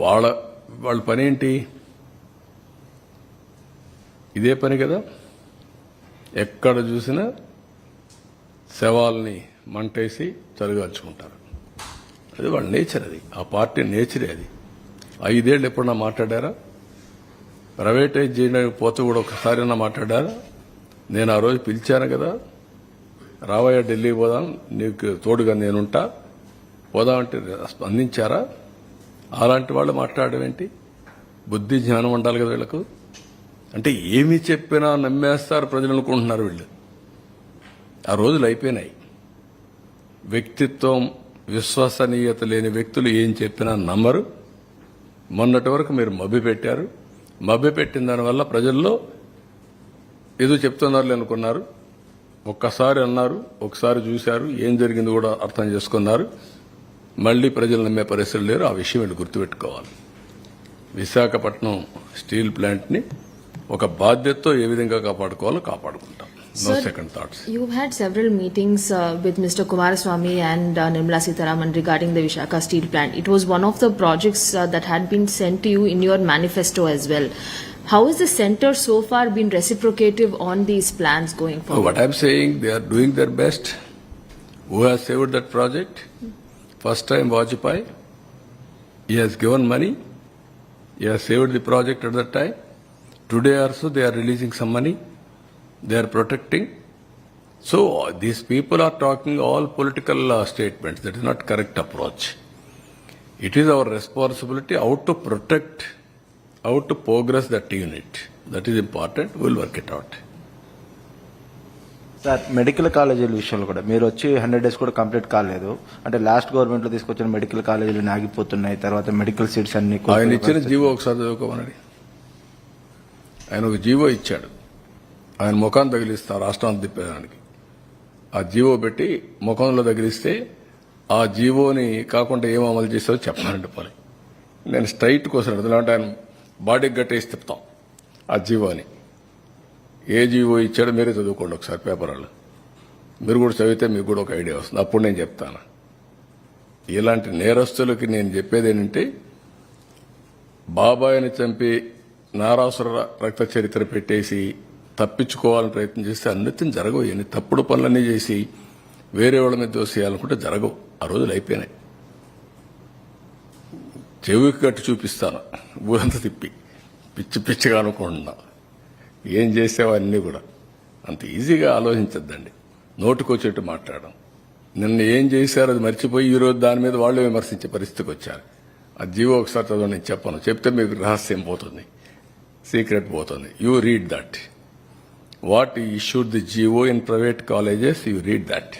వాళ్ళ వాళ్ళ పని ఏంటి ఇదే పని కదా? ఎక్కడ చూసినా శవాల్ని మంటేసి చలిగాల్చుకుంటారు అది వాళ్ళ నేచర్ అది. ఆ పార్టీ నేచరే అది. ఐదేళ్ళు ఎప్పుడన్నా మాట్లాడారా? ప్రైవేటైజ్ చేయడానికి పోతే కూడా ఒకసారైనా మాట్లాడారా? నేను ఆ రోజు పిలిచాను కదా? రావయ్య ఢిల్లీ పోదాం నీకు తోడుగా నేనుంటా. పోదామంటే స్పందించారా? అలాంటి వాళ్ళు మాట్లాడడం ఏంటి? బుద్ధి జ్ఞానం ఉండాలి కదా వీళ్ళకు? అంటే ఏమి చెప్పినా నమ్మేస్తారు ప్రజలు అనుకుంటున్నారు వీళ్ళు. ఆ రోజులు అయిపోయినాయి. వ్యక్తిత్వం విశ్వసనీయత లేని వ్యక్తులు ఏం చెప్పినా నమ్మరు. మొన్నటి వరకు మీరు మభ్య పెట్టారు. మభ్య పెట్టిన దానివల్ల ప్రజల్లో ఏదో చెప్తున్నారు అనుకున్నారు. ఒక్కసారి అన్నారు ఒకసారి చూశారు ఏం జరిగింది కూడా అర్థం చేసుకున్నారు మళ్ళీ ప్రజలు నమ్మే పరిస్థితులు లేరు ఆ విషయం వీళ్ళు గుర్తుపెట్టుకోవాలి విశాఖపట్నం స్టీల్ ప్లాంట్ని ఒక బాధ్యతతో ఏ విధంగా కాపాడుకోవాలో కాపాడుకుంటాం no Sir, second thoughts You've had several meetings uh, with Mr. Kumaraswamy and uh, Nirmala Sitaraman regarding the Vishaka steel plant. It was one of the projects uh, that had been sent to you in your manifesto as well. How has the center so far been reciprocative on these plans going forward? What I'm saying, they are doing their best. Who has saved that project? First time Vajpayee. He has given money. He has saved the project at that time. Today also they are releasing some money. They are protecting. So these people are talking all political uh, statements. That is not correct approach. It is our responsibility how to protect, how to progress that unit. That is important. We'll work it out. Sir medical కాలేజీల విషయంలో కూడా మీరు వచ్చి hundred days కూడా complete కాలేదు అంటే last గవర్నమెంట్లో తీసుకొచ్చిన మెడికల్ కాలేజీలు ఆగిపోతున్నాయి తర్వాత మెడికల్ సీట్స్ అన్ని ఆయన ఇచ్చిన. జీవో ఒకసారి చదువుకోమనండి ఆయన ఒక జీవో ఇచ్చాడు ఆయన ముఖాన్ని తగిలిస్తా రాష్ట్రాన్ని తిప్పేదానికి ఆ జీవో పెట్టి ముఖంలో తగిలిస్తే ఆ జీవోని కాకుండా ఏం అమలు చేసావో చెప్పనండి పని నేను స్ట్రైట్ కోసం ఎందుకంటే ఆయన బాడీకి గట్టేసి తిప్పుతాం ఆ జీవోని. ఏ జీవో ఇచ్చాడో మీరే చదువుకోండి ఒకసారి పేపర్లో మీరు కూడా చదివితే మీకు కూడా ఒక ఐడియా వస్తుంది. అప్పుడు నేను చెప్తాను. ఇలాంటి నేరస్తులకి నేను చెప్పేది ఏంటంటే బాబాయిని చంపి నారాసుర రక్త చరిత్ర పెట్టేసి తప్పించుకోవాలని ప్రయత్నం చేస్తే అన్నిటిని జరగవు. ఎన్ని తప్పుడు పనులన్నీ చేసి వేరే వాళ్ళ మీద దోసేయాలనుకుంటే జరగవు. ఆ రోజులు అయిపోయినాయి. చెవికి కట్టి చూపిస్తాను. ఊరంతా తిప్పి. పిచ్చి పిచ్చిగా అనుకుంటున్నా. ఏం చేసావో అన్నీ కూడా. అంత ఈజీగా ఆలోచించద్దండి. నోటుకొచ్చేట్టు మాట్లాడడం. నిన్న ఏం చేశారో అది మర్చిపోయి ఈరోజు దాని మీద వాళ్ళు విమర్శించే పరిస్థితికి వచ్చారు. ఆ జీవో ఒకసారి చదవ నేను చెప్పను. చెప్తే మీకు రహస్యం పోతుంది. సీక్రెట్ పోతుంది. You read that. What issued the GO in private colleges you read that.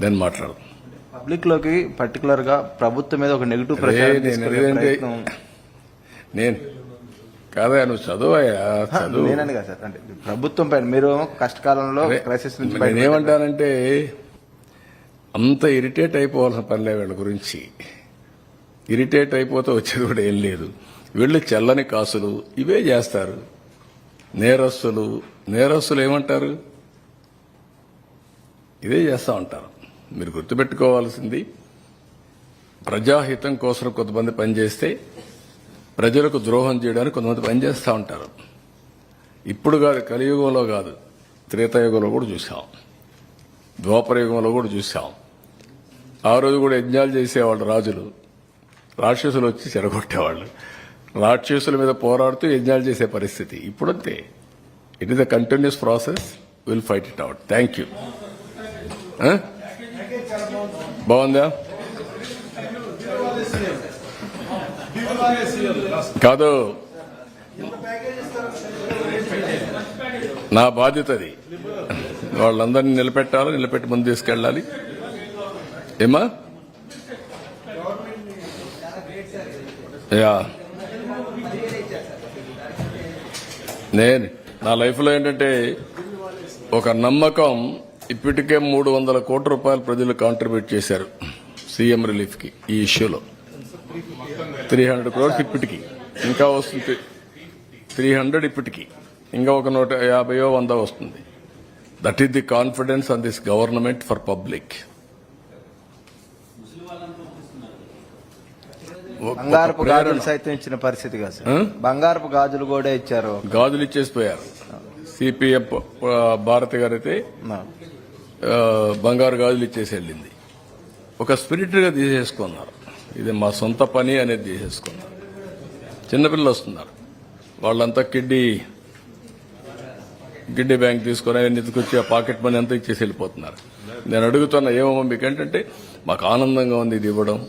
Then మాట్లాడదాం. పబ్లిక్లోకి పర్టికులర్గా ప్రభుత్వం మీద ఒక నెగిటివ్ ప్రచారం నేను కాదా నువ్వు చదువయ్యా చదువు. నేనండి కదా సార్. అంటే ప్రభుత్వం పైన మీరు కష్టకాలంలో క్రైసిస్ నుంచి. నేనేమంటానంటే అంత ఇరిటేట్ అయిపోవాల్సిన పనిలే వీళ్ళ గురించి. ఇరిటేట్ అయిపోతే వచ్చేది కూడా ఏం లేదు. వీళ్ళు చెల్లని కాసులు ఇవే చేస్తారు. నేరస్తులు నేరస్తులు ఏమంటారు? ఇదే చేస్తూ ఉంటారు. మీరు గుర్తుపెట్టుకోవాల్సింది ప్రజాహితం కోసం కొంతమంది పనిచేస్తే ప్రజలకు ద్రోహం చేయడానికి కొంతమంది పనిచేస్తూ ఉంటారు. ఇప్పుడు కాదు కలియుగంలో కాదు త్రేతాయుగంలో కూడా చూసాం. ద్వాపరయుగంలో కూడా చూసాం. ఆ రోజు కూడా యజ్ఞాలు చేసేవాళ్ళు రాజులు. రాక్షసులు వచ్చి చెడగొట్టేవాళ్ళు రాక్షసుల మీద పోరాడుతూ యజ్ఞాలు చేసే పరిస్థితి. ఇప్పుడంతే. It is a continuous process will fight it out thank you బాగుందా? కాదు. నా బాధ్యత అది. వాళ్ళందరినీ నిలబెట్టాలి నిలబెట్టి ముందు తీసుకెళ్ళాలి. ఏమా యా. నేను నా లైఫ్లో ఏంటంటే ఒక నమ్మకం ఇప్పటికే మూడు వందల కోట్ల రూపాయలు ప్రజలు కాంట్రిబ్యూట్ చేశారు. సీఎం రిలీఫ్కి ఈ ఇష్యూలో త్రీ హండ్రెడ్ క్రోర్స్ ఇప్పటికి. ఇంకా వస్తుంది. త్రీ హండ్రెడ్ ఇప్పటికి. ఇంకా ఒక నూట యాభైయో వంద వస్తుంది. That is the confidence on this government for public బంగారపు గాజులు సైతం ఇచ్చిన పరిస్థితి కాదు ఆ? బంగారపు గాజులు కూడా ఇచ్చారు. గాజులు ఇచ్చేసిపోయారు. సిపిఎం భారతి గారు అయితే నా. ఆ, బంగారు గాజులు ఇచ్చేసి వెళ్ళింది. ఒక స్పిరిట్గా తీసేసుకున్నారు. ఇది మా సొంత పని అనేది తీసేసుకున్నారు. చిన్నపిల్లలు వస్తున్నారు. వాళ్ళంతా కిడ్డీ గిడ్డి బ్యాంక్ తీసుకొని అవన్నీ ఎత్తుకొచ్చి ఆ పాకెట్ మనీ అంతా ఇచ్చేసి వెళ్ళిపోతున్నారు. నేను అడుగుతున్న ఏమో మీకు ఏంటంటే మాకు ఆనందంగా ఉంది ఇది ఇవ్వడం.